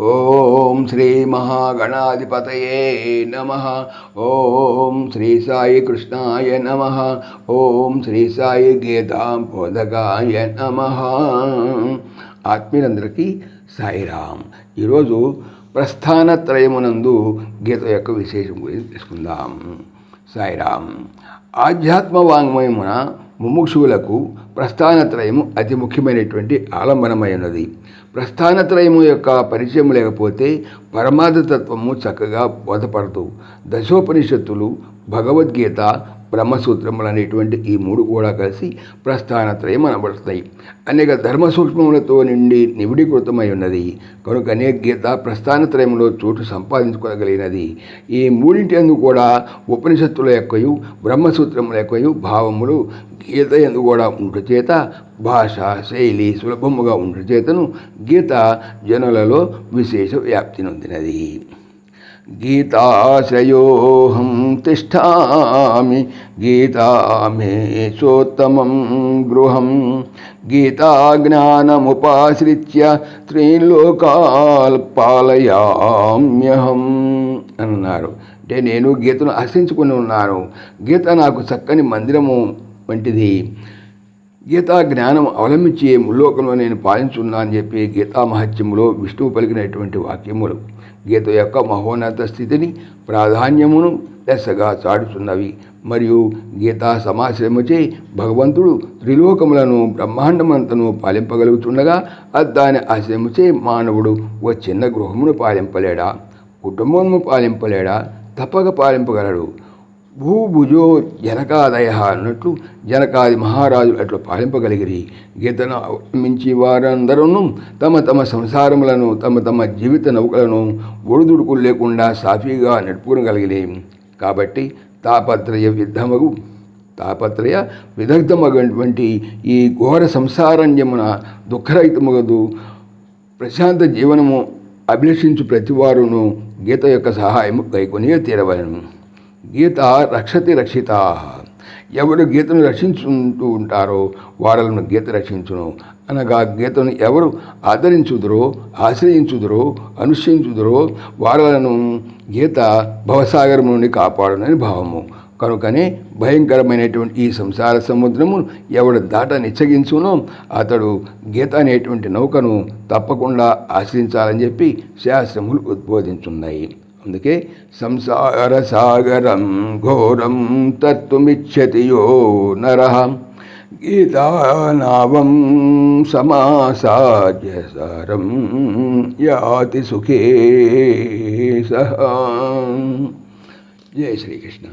ఓం శ్రీ మహాగణాధిపతయే నమ. ఓం శ్రీ సాయి కృష్ణాయ నమ. ఓం శ్రీ సాయి గీతాంబోధకాయ నమ. ఆత్మీయులందరికీ సాయిరామ్. ఈరోజు ప్రస్థానత్రయమునందు గీత యొక్క విశేషం గురించి తెలుసుకుందాం. సాయిరామ్ ఆధ్యాత్మ వాంగ్మయమున ముముక్షువులకు ప్రస్థానత్రయము అతి ముఖ్యమైనటువంటి ఆలంబనమైనది. ప్రస్థానత్రయము యొక్క పరిచయం లేకపోతే పరమార్థతత్వము చక్కగా బోధపడదు. దశోపనిషత్తులు భగవద్గీత బ్రహ్మసూత్రములు అనేటువంటి ఈ మూడు కూడా కలిసి ప్రస్థానత్రయం అనబడుతాయి అనేక ధర్మ సూక్ష్మములతో నిండి నివిడీకృతమై ఉన్నది కనుక అనేక గీత ప్రస్థానత్రయంలో చోటు సంపాదించుకోగలిగినది ఈ మూడింటి అందు కూడా ఉపనిషత్తుల యొక్కయు బ్రహ్మసూత్రముల యొక్కయు భావములు గీత ఎందు కూడా ఉంటు చేత భాష శైలి సులభముగా ఉంటు చేతను గీత జనులలో విశేష వ్యాప్తి నొందినది. గీతాశ్రయోహం తిష్టామి గీతా మే సోత్తమం గృహం గీతాజ్ఞానముపాశ్రిత్య త్రీలోకాల్ పాలయామ్యహం అన్నారు. అంటే నేను గీతను ఆశ్రయించుకుని ఉన్నాను. గీత నాకు చక్కని మందిరము వంటిది. గీతా జ్ఞానం అవలంబించి ముల్లోకంలో నేను పాలించున్నా అని చెప్పి గీతా మహత్యములో విష్ణువు పలికినటువంటి వాక్యములు. గీత యొక్క మహోన్నత స్థితిని ప్రాధాన్యమును దశగా చాటుతున్నవి మరియు గీతా సమాశ్రమచే భగవంతుడు త్రిలోకములను బ్రహ్మాండమంతను పాలింపగలుగుతుండగా దాని ఆశ్రమచే మానవుడు ఓ చిన్న గృహమును పాలింపలేడా? కుటుంబమును పాలింపలేడా? తప్పక పాలింపగలడు. భూభుజో జనకాదయ అన్నట్లు జనకాది మహారాజు అట్లు పాలింపగలిగిరి. గీతను మించి వారందరూ తమ తమ సంసారములను తమ తమ జీవిత నౌకలను ఒడిదుడుకులు లేకుండా సాఫీగా నడుపుకోగలిగిరి కాబట్టి తాపత్రయ విద్ధమగు తాపత్రయ విదగ్ధమగటువంటి ఈ ఘోర సంసారణ్యమున దుఃఖరహితమగదు. ప్రశాంత జీవనము అభిలషించు ప్రతివారును గీత యొక్క సహాయము కైకొని తీరవలను. గీత రక్షతి రక్షిత. ఎవరు గీతను రక్షించుకుంటూ ఉంటారో వారలను గీత రక్షించును. అనగా గీతను ఎవరు ఆదరించుదురో ఆశ్రయించుదురో అనుష్ఠించుదురో వారలను గీత భవసాగరం నుండి కాపాడునని భావము. కనుకనే భయంకరమైనటువంటి ఈ సంసార సముద్రము ఎవడు దాట నిచ్చగించునో అతడు గీత అనేటువంటి నౌకను తప్పకుండా ఆశ్రయించాలని చెప్పి శాస్త్రములు ఉద్బోధించున్నాయి. అందుకే సంసార సాగరం ఘోరం తత్తుమిచ్చతి యో నర గీతానావం సమాసాద్య సారం యాతి సుఖే సహ. జయ శ్రీకృష్ణ.